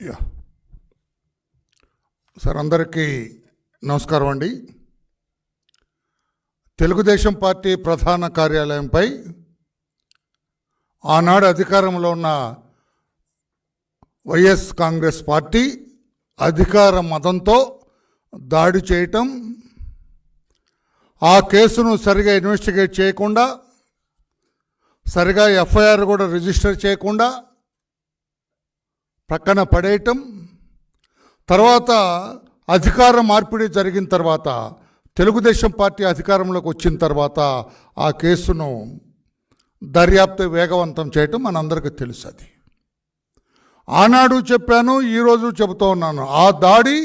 Yeah. Sir అందరికీ నమస్కారం అండి. తెలుగుదేశం పార్టీ ప్రధాన కార్యాలయంపై ఆనాడు అధికారంలో ఉన్న వైఎస్ కాంగ్రెస్ పార్టీ అధికార మతంతో దాడి చేయటం ఆ కేసును సరిగా ఇన్వెస్టిగేట్ చేయకుండా సరిగా ఎఫ్ఐఆర్ కూడా రిజిస్టర్ చేయకుండా ప్రక్కన పడేయటం తర్వాత అధికార మార్పిడి జరిగిన తర్వాత తెలుగుదేశం పార్టీ అధికారంలోకి వచ్చిన తర్వాత ఆ కేసును దర్యాప్తు వేగవంతం చేయటం మనందరికీ తెలుసు అది ఆనాడు చెప్పాను ఈరోజు చెబుతూ ఉన్నాను. ఆ దాడి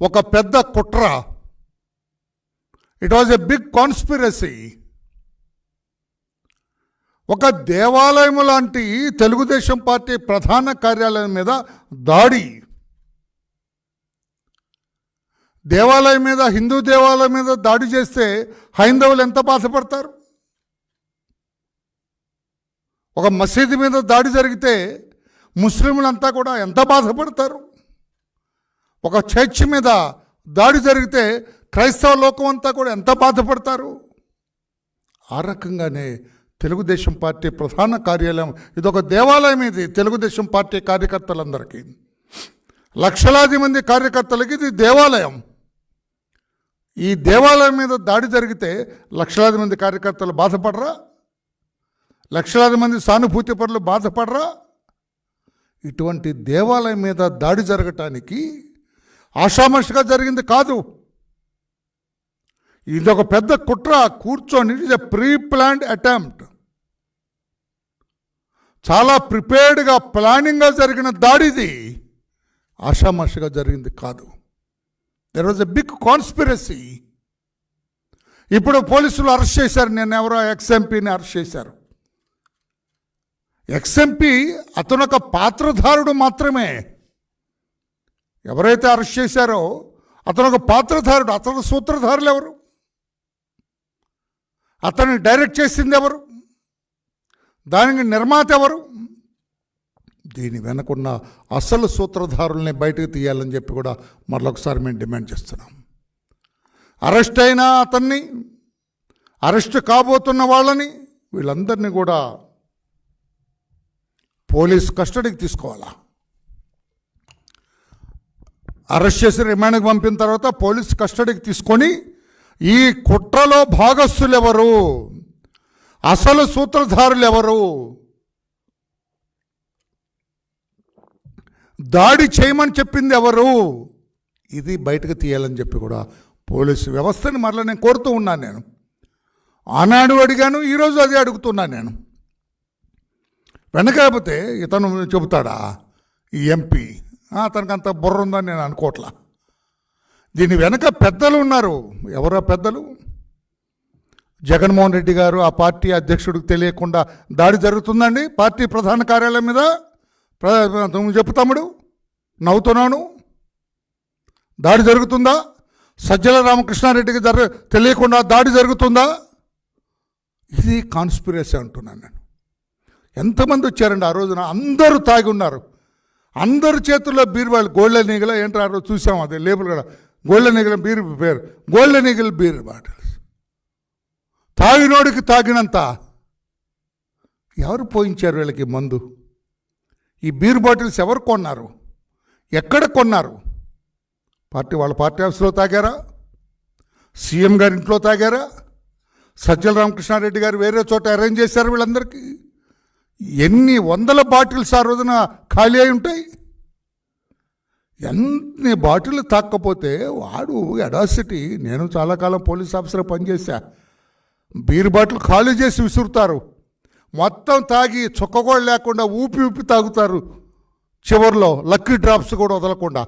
ఒక పెద్ద కుట్ర. It was a big conspiracy ఒక దేవాలయం లాంటి తెలుగుదేశం పార్టీ ప్రధాన కార్యాలయం మీద దాడి. దేవాలయం మీద హిందూ దేవాలయం మీద దాడి చేస్తే హైందవులు ఎంత బాధపడతారు? ఒక మసీదు మీద దాడి జరిగితే ముస్లింలంతా కూడా ఎంత బాధపడతారు? ఒక చర్చ్ మీద దాడి జరిగితే క్రైస్తవ లోకం అంతా కూడా ఎంత బాధపడతారు? ఆ రకంగానే తెలుగుదేశం పార్టీ ప్రధాన కార్యాలయం ఇదొక దేవాలయం ఇది తెలుగుదేశం పార్టీ కార్యకర్తలందరికీ. లక్షలాది మంది కార్యకర్తలకి ఇది దేవాలయం. ఈ దేవాలయం మీద దాడి జరిగితే లక్షలాది మంది కార్యకర్తలు బాధపడరా? లక్షలాది మంది సానుభూతి పరులు బాధపడరా? ఇటువంటి దేవాలయం మీద దాడి జరగటానికి ఆషామషిగా జరిగింది కాదు. ఇది ఒక పెద్ద కుట్ర కూర్చొని it is a pre planned attempt. చాలా ప్రిపేర్డ్గా ప్లానింగ్గా జరిగిన దాడిది ఆషామాషగా జరిగింది కాదు. There was a big conspiracy ఇప్పుడు పోలీసులు అరెస్ట్ చేశారు. నేను ఎవరో ఎక్స్ఎంపీని అరెస్ట్ చేశారు. ఎక్స్ఎంపీ అతను ఒక పాత్రధారుడు మాత్రమే. ఎవరైతే అరెస్ట్ చేశారో అతను ఒక పాత్రధారుడు. అతను సూత్రధారులు ఎవరు? అతన్ని డైరెక్ట్ చేసింది ఎవరు? దానికి నిర్మాత ఎవరు? దీని వెనకున్న అసలు సూత్రధారుల్ని బయటకు తీయాలని చెప్పి కూడా మరొకసారి మేము డిమాండ్ చేస్తున్నాం. అరెస్ట్ అయిన అతన్ని అరెస్ట్ కాబోతున్న వాళ్ళని వీళ్ళందరినీ కూడా పోలీస్ కస్టడీకి తీసుకోవాలా? అరెస్ట్ చేసి రిమాండ్కి పంపిన తర్వాత పోలీస్ కస్టడీకి తీసుకొని ఈ కుట్రలో భాగస్థులు ఎవరు అసలు సూత్రధారులు ఎవరు? దాడి చేయమని చెప్పింది ఎవరు? ఇది బయటకు తీయాలని చెప్పి కూడా పోలీసు వ్యవస్థని మరలా నేను కోరుతూ ఉన్నాను నేను. ఆనాడు అడిగాను ఈరోజు అదే అడుగుతున్నాను నేను. వెనకపోతే ఇతను చెబుతాడా? ఈ ఎంపీ. ఆ, అతనికి అంత బుర్ర ఉందని నేను అనుకోవట్లా దీని వెనక పెద్దలు ఉన్నారు. ఎవరో పెద్దలు? జగన్మోహన్ రెడ్డి గారు ఆ పార్టీ అధ్యక్షుడికి తెలియకుండా దాడి జరుగుతుందండి? పార్టీ ప్రధాన కార్యాలయం మీద? ప్రధాన నువ్వు చెప్పు తమ్ముడు. నవ్వుతున్నాను. దాడి జరుగుతుందా? సజ్జల రామకృష్ణారెడ్డికి జర తెలియకుండా దాడి జరుగుతుందా? ఇది కాన్స్పిరసీ అంటున్నాను నేను. ఎంతమంది వచ్చారండి ఆ రోజున? అందరూ తాగి ఉన్నారు. అందరి చేతుల్లో బీర్ వాళ్ళు గోల్డెన్ ఈగల ఏంటో చూసాం అదే లేబుల్ కూడా గోల్డెన్ ఈగల బీర్ పేరు. గోల్డెన్ ఈగల్ బీర్ బాటిల్ తాగినోడికి తాగినంత. ఎవరు పోయించారు వీళ్ళకి మందు? ఈ బీర్ బాటిల్స్ ఎవరు కొన్నారు? ఎక్కడ కొన్నారు? పార్టీ వాళ్ళ పార్టీ ఆఫీస్లో తాగారా? సీఎం గారి ఇంట్లో తాగారా? సజ్జల రామకృష్ణారెడ్డి గారు వేరే చోట అరేంజ్ చేశారు వీళ్ళందరికీ? ఎన్ని వందల బాటిల్స్ ఆ రోజున ఖాళీ అయి ఉంటాయి? ఎన్ని బాటిల్ తాక్కపోతే వాడు ఎడాసిటీ. నేను చాలా కాలం పోలీస్ ఆఫీసర్ పనిచేశా. బీర్ బాటిల్ ఖాళీ చేసి విసురుతారు. మొత్తం తాగి చుక్క కూడా లేకుండా ఊపి ఊపి తాగుతారు. చివరిలో లక్కీ డ్రాప్స్ కూడా వదలకుండా.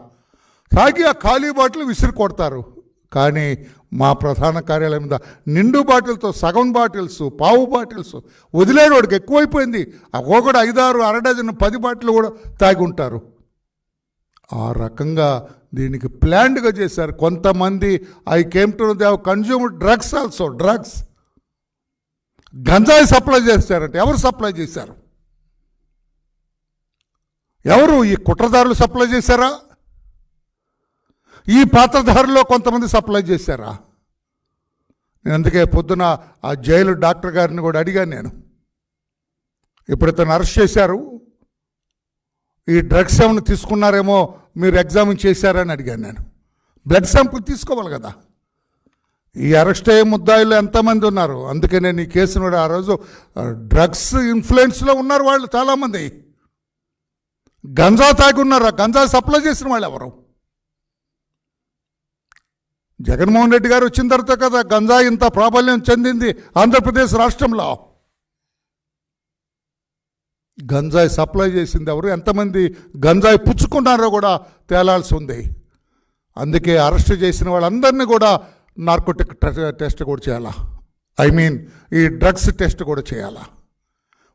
తాగి ఆ ఖాళీ బాటిల్ విసిరి కొడతారు. కానీ మా ప్రధాన కార్యాలయం మీద నిండు బాటిల్తో సగం బాటిల్స్ పావు బాటిల్స్ వదిలేడు వాడికి ఎక్కువైపోయింది ఒక్కొక్కడు ఐదారు అర డజన్ పది బాటిల్ కూడా తాగి ఉంటారు. ఆ రకంగా దీనికి ప్లాన్డ్గా చేశారు కొంతమంది. ఐ కేమ్ టు దేవ్ కన్జ్యూమ్ డ్రగ్స్ ఆల్సో డ్రగ్స్. గంజాయి సప్లై చేస్తారంటే ఎవరు సప్లై చేశారు? ఎవరు ఈ కుట్రదారులు సప్లై చేశారా? ఈ పాత్రధారుల్లో కొంతమంది సప్లై చేశారా? నేను అందుకే పొద్దున ఆ జైలు డాక్టర్ గారిని కూడా అడిగాను నేను. ఇప్పుడు ఇతను అరెస్ట్ చేశారు. ఈ డ్రగ్స్ ఏమైనా తీసుకున్నారేమో మీరు ఎగ్జామిన్ చేశారని అడిగాను నేను. బ్లడ్ శాంపుల్ తీసుకోవాలి కదా. ఈ అరెస్ట్ అయ్యే ముద్దాయిలు ఎంతమంది ఉన్నారు? అందుకే నేను ఈ కేసును కూడా ఆ రోజు డ్రగ్స్ ఇన్ఫ్లుయెన్స్లో ఉన్నారు వాళ్ళు చాలామంది. గంజా తాగి ఉన్నారు. గంజా సప్లై చేసిన వాళ్ళు ఎవరు? జగన్మోహన్ రెడ్డి గారు వచ్చిన తర్వాత కదా గంజా ఇంత ప్రాబల్యం చెందింది ఆంధ్రప్రదేశ్ రాష్ట్రంలో. గంజాయి సప్లై చేసింది ఎవరు? ఎంతమంది గంజాయి పుచ్చుకున్నారో కూడా తేలాల్సి ఉంది. అందుకే అరెస్ట్ చేసిన వాళ్ళందరినీ కూడా నార్కోటిక్ టెస్ట్ uh, కూడా చేయాలా? ఐ మీన్ ఈ డ్రగ్స్ టెస్ట్ కూడా చేయాలా?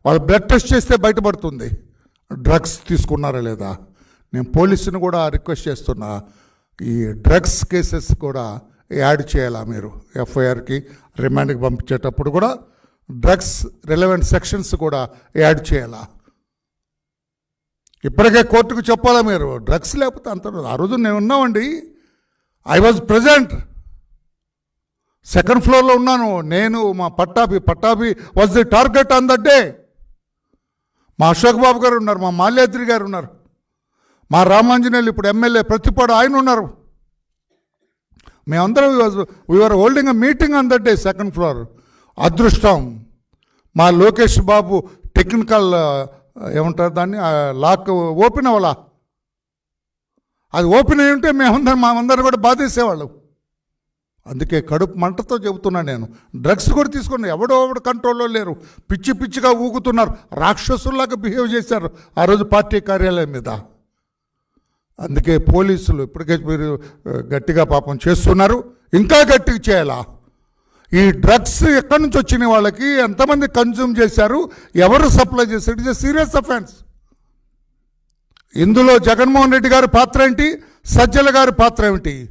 వాళ్ళు బ్లడ్ టెస్ట్ చేస్తే బయటపడుతుంది. డ్రగ్స్ తీసుకున్నారా లేదా? నేను పోలీసుని కూడా రిక్వెస్ట్ చేస్తున్నా. ఈ డ్రగ్స్ కేసెస్ కూడా యాడ్ చేయాలా మీరు? ఎఫ్ఐఆర్కి రిమాండ్కి పంపించేటప్పుడు కూడా డ్రగ్స్ రిలవెంట్ సెక్షన్స్ కూడా యాడ్ చేయాలా? ఇప్పటికే కోర్టుకు చెప్పాలా మీరు? డ్రగ్స్ లేకపోతే అంత ఆ రోజు నేను ఉన్నామండి. ఐ వాజ్ ప్రజెంట్ సెకండ్ ఫ్లోర్లో ఉన్నాను. నేను మా Pattabhi Pattabhi was the target on that day మా అశోక్ బాబు గారు ఉన్నారు మా మాల్యాద్రి గారు ఉన్నారు. మా రామాంజనేయులు ఇప్పుడు ఎమ్మెల్యే ప్రతిపాడు ఆయన ఉన్నారు. మేమందరం we are holding a meeting on that day second floor అదృష్టం. మా లోకేష్ బాబు టెక్నికల్ ఏమంటారు దాన్ని? లాక్ ఓపెన్ అవ్వాలా? అది ఓపెన్ అయి ఉంటే మేమందరం మేమందరం కూడా బాధేసేవాళ్ళం. అందుకే కడుపు మంటతో చెబుతున్నా నేను. డ్రగ్స్ కూడా తీసుకుని ఎవడో ఎవడు కంట్రోల్లో లేరు. పిచ్చి పిచ్చిగా ఊగుతున్నారు. రాక్షసుల్లాగా బిహేవ్ చేశారు ఆ రోజు పార్టీ కార్యాలయం మీద. అందుకే పోలీసులు ఇప్పటికే మీరు గట్టిగా పాపం చేస్తున్నారు. ఇంకా గట్టిగా చేయాలా? ఈ డ్రగ్స్ ఎక్కడి నుంచి వచ్చిన వాళ్ళకి? ఎంతమంది కన్జ్యూమ్ చేశారు? ఎవరు సప్లై చేశారు? It's serious offence. ఇందులో జగన్మోహన్ రెడ్డి గారి పాత్ర ఏంటి? సజ్జల గారి పాత్ర ఏమిటి?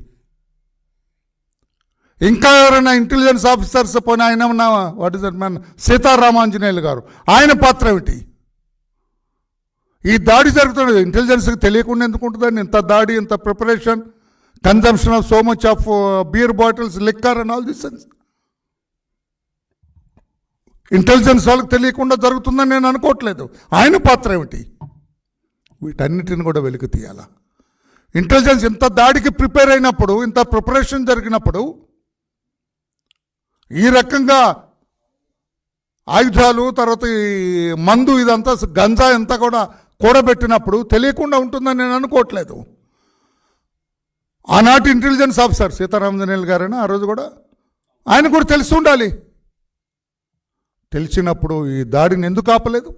ఇంకా ఎవరైనా ఇంటెలిజెన్స్ ఆఫీసర్స్ పోయిన ఆయన ఉన్న what is that man Seetharamanjaneyulu garu. ఆయన పాత్ర ఏమిటి? ఈ దాడి జరుగుతున్నది. ఇంటెలిజెన్స్కి తెలియకుండా ఎందుకు ఉంటుందండి ఇంత దాడి ఇంత preparation consumption of so much of uh, beer bottles liquor and all this intelligence వాళ్ళకి తెలియకుండా జరుగుతుందని నేను అనుకోవట్లేదు. ఆయన పాత్ర ఏమిటి? వీటన్నిటిని కూడా వెలికి తీయాలా? ఇంటెలిజెన్స్ ఇంత దాడికి ప్రిపేర్ అయినప్పుడు ఇంత ప్రిపరేషన్ జరిగినప్పుడు ఈ రకంగా ఆయుధాలు తర్వాత ఈ మందు ఇదంతా గంజా అంతా కూడా కూడబెట్టినప్పుడు తెలియకుండా ఉంటుందని నేను అనుకోవట్లేదు. ఆనాటి ఇంటెలిజెన్స్ ఆఫీసర్ సీతారామజనేయులు గారైనా ఆ రోజు కూడా ఆయన కూడా తెలిసి ఉండాలి. తెలిసినప్పుడు ఈ దాడిని ఎందుకు ఆపలేదు?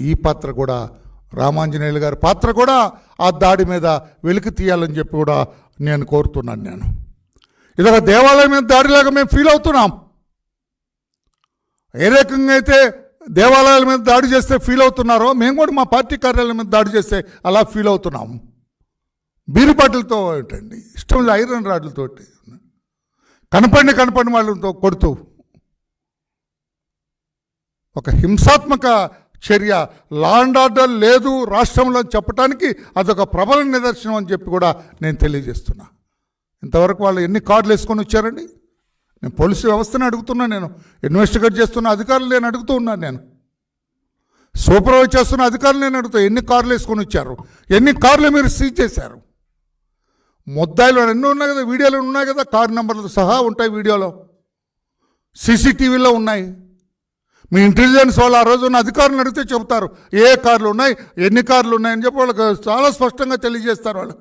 ఈ పాత్ర కూడా రామాంజనేయులు గారి పాత్ర కూడా ఆ దాడి మీద వెలికి తీయాలని చెప్పి కూడా నేను కోరుతున్నాను నేను. ఇదొక దేవాలయం మీద దాడిలాగా మేము ఫీల్ అవుతున్నాం. ఏ రకంగా అయితే దేవాలయాల మీద దాడి చేస్తే ఫీల్ అవుతున్నారో మేము కూడా మా పార్టీ కార్యాలయం మీద దాడి చేస్తే అలా ఫీల్ అవుతున్నాం. బీరు ఏంటండి? ఇష్టం ఐరన్ రాడ్లతోటి. కనపడిన కనపడిన వాళ్ళతో కొడుతూ. ఒక హింసాత్మక చర్య లా అండ్ ఆర్డర్ లేదు రాష్ట్రంలో అని చెప్పడానికి అదొక ప్రబల నిదర్శనం అని చెప్పి కూడా నేను తెలియజేస్తున్నా. ఇంతవరకు వాళ్ళు ఎన్ని కార్లు వేసుకొని వచ్చారండి? నేను పోలీసు వ్యవస్థను అడుగుతున్నా నేను. ఇన్వెస్టిగేట్ చేస్తున్న అధికారులు నేను అడుగుతూ ఉన్నాను నేను. సూపర్వైజ్ చేస్తున్న అధికారులు నేను అడుగుతా ఎన్ని కార్లు వేసుకొని వచ్చారు? ఎన్ని కార్లు మీరు సీజ్ చేశారు? ముద్దాయిలు ఎన్నో ఉన్నాయి కదా వీడియోలు ఉన్నాయి కదా కార్ నెంబర్లు సహా ఉంటాయి వీడియోలో. సీసీటీవీలో ఉన్నాయి. మీ ఇంటెలిజెన్స్ వాళ్ళు ఆ రోజు ఉన్న అధికారులను అడిగితే చెబుతారు ఏ కార్లు ఉన్నాయి ఎన్ని కార్లు ఉన్నాయని చెప్పి వాళ్ళకి చాలా స్పష్టంగా తెలియజేస్తారు వాళ్ళు.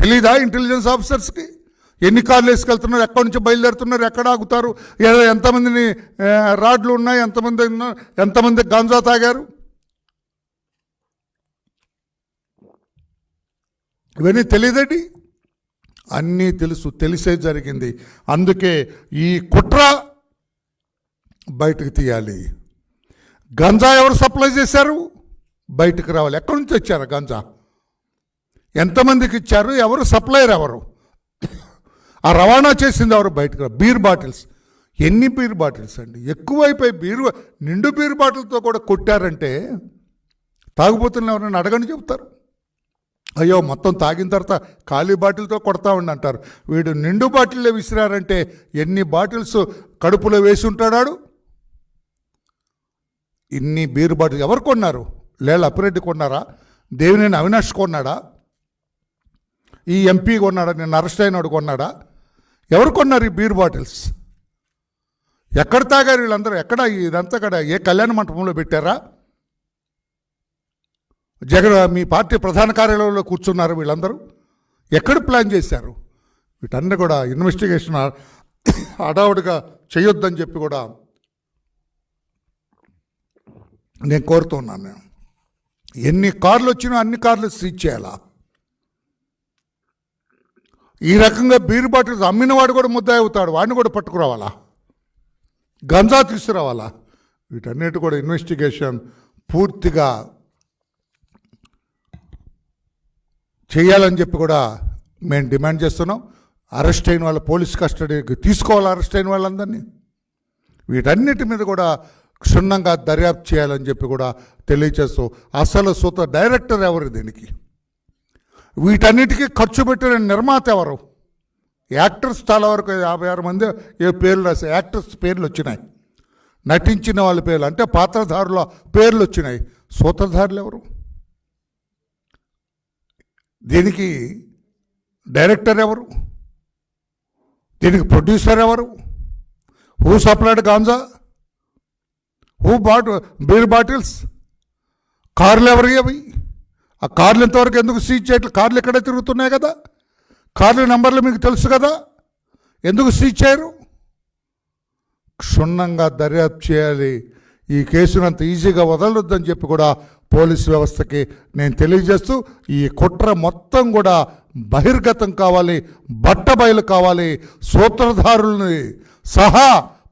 తెలీదా ఇంటెలిజెన్స్ ఆఫీసర్స్కి ఎన్ని కార్లు వేసుకెళ్తున్నారు? ఎక్కడి నుంచి బయలుదేరుతున్నారు? ఎక్కడ ఆగుతారు? ఎంతమందిని రాడ్లు ఉన్నాయి? ఎంతమంది ఎంతమంది గాంజా తాగారు? ఇవన్నీ తెలియదండి అన్నీ తెలుసు తెలిసే జరిగింది. అందుకే ఈ కుట్ర బయటకు తీయాలి. గంజా ఎవరు సప్లై చేశారు? బయటకు రావాలి. ఎక్కడి నుంచి వచ్చారు గంజా? ఎంతమందికి ఇచ్చారు? ఎవరు? సప్లయర్ ఎవరు? ఆ రవాణా చేసింది ఎవరు? బయటకు రా- బీర్ బాటిల్స్. ఎన్ని బీర్ బాటిల్స్ అండి? ఎక్కువైపోయి బీరు నిండు బీర్ బాటిల్తో కూడా కొట్టారంటే తాగుబోతున్న ఎవరైనా అడగని చెప్తారు అయ్యో మొత్తం తాగిన తర్వాత ఖాళీ బాటిల్తో కొడతా ఉండి అంటారు. వీడు నిండు బాటిల్లో విసిరారంటే ఎన్ని బాటిల్స్ కడుపులో వేసి ఉంటాడాడు ఇన్ని బీరు బాటిల్ ఎవరు కొన్నారు? లేళ్ళ అప్పిరెడ్డి కొన్నారా? దేవినేని అవినాష్ కొన్నాడా? ఈ ఎంపీ కొన్నాడా నిన్న అరెస్ట్ అయినాడు కొన్నాడా? ఎవరు కొన్నారు ఈ బీర్ బాటిల్స్? ఎక్కడ తాగారు వీళ్ళందరూ? ఎక్కడ ఇదంతా కడ ఏ కళ్యాణ మంటపంలో పెట్టారా? జగన్ మీ పార్టీ ప్రధాన కార్యాలయంలో కూర్చున్నారు వీళ్ళందరూ. ఎక్కడ ప్లాన్ చేశారు? వీటన్నీ కూడా ఇన్వెస్టిగేషన్ అడావుడిగా చేయొద్దని చెప్పి కూడా నేను కోరుతున్నాను. నేను ఎన్ని కార్లు వచ్చినా అన్ని కార్లు సీజ్ చేయాలా? ఈ రకంగా బీర్ బాటిల్స్ అమ్మినవాడు కూడా ముద్ద అవుతాడు వాడిని కూడా పట్టుకురావాలా? గంజా తీసుకురావాలా? వీటన్నిటి కూడా ఇన్వెస్టిగేషన్ పూర్తిగా చేయాలని చెప్పి కూడా మేము డిమాండ్ చేస్తున్నాం. అరెస్ట్ అయిన వాళ్ళ పోలీస్ కస్టడీకి తీసుకోవాలి అరెస్ట్ అయిన వాళ్ళందరినీ? వీటన్నిటి మీద కూడా క్షుణ్ణంగా దర్యాప్తు చేయాలని చెప్పి కూడా తెలియచేస్తూ అసలు సూత డైరెక్టర్ ఎవరు దీనికి? వీటన్నిటికీ ఖర్చు పెట్టిన నిర్మాత ఎవరు? యాక్టర్స్ చాలా వరకు యాభై ఆరు మంది ఏ పేర్లు రాసే యాక్టర్స్ పేర్లు వచ్చినాయి. నటించిన వాళ్ళ పేర్లు అంటే పాత్రధారుల పేర్లు వచ్చినాయి. సూత్రధారులు ఎవరు? దీనికి డైరెక్టర్ ఎవరు? దీనికి ప్రొడ్యూసర్ ఎవరు? Who supplied ganja? Who bought beer bottles? కార్లు ఎవరి అవి? ఆ కార్లు ఇంతవరకు ఎందుకు సీజ్ చేయట్లేదు కార్లు ఎక్కడ తిరుగుతున్నాయి కదా. కార్ల నెంబర్లు మీకు తెలుసు కదా. ఎందుకు సీజ్ చేయరు? క్షుణ్ణంగా దర్యాప్తు చేయాలి. ఈ కేసును అంత ఈజీగా వదలొద్దని చెప్పి కూడా పోలీస్ వ్యవస్థకి నేను తెలియజేస్తూ ఈ కుట్ర మొత్తం కూడా బహిర్గతం కావాలి బట్టబయలు కావాలి సూత్రధారుల్ని సహా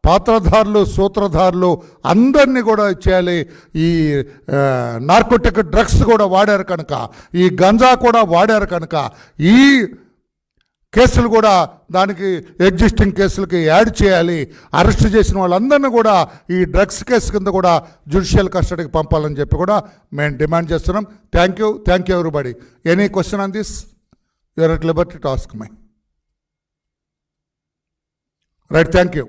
పాత్రధారులు సూత్రధారులు అందరినీ కూడా చేయాలి. ఈ నార్కోటిక్ డ్రగ్స్ కూడా వాడారు కనుక ఈ గంజా కూడా వాడారు కనుక ఈ కేసులు కూడా దానికి ఎగ్జిస్టింగ్ కేసులకి యాడ్ చేయాలి. అరెస్ట్ చేసిన వాళ్ళందరినీ కూడా ఈ డ్రగ్స్ కేసు కింద కూడా జ్యుడిషియల్ కస్టడీకి పంపాలని చెప్పి కూడా మేము డిమాండ్ చేస్తున్నాం. Thank you thank you everybody any question on this you're at liberty to ask my right thank you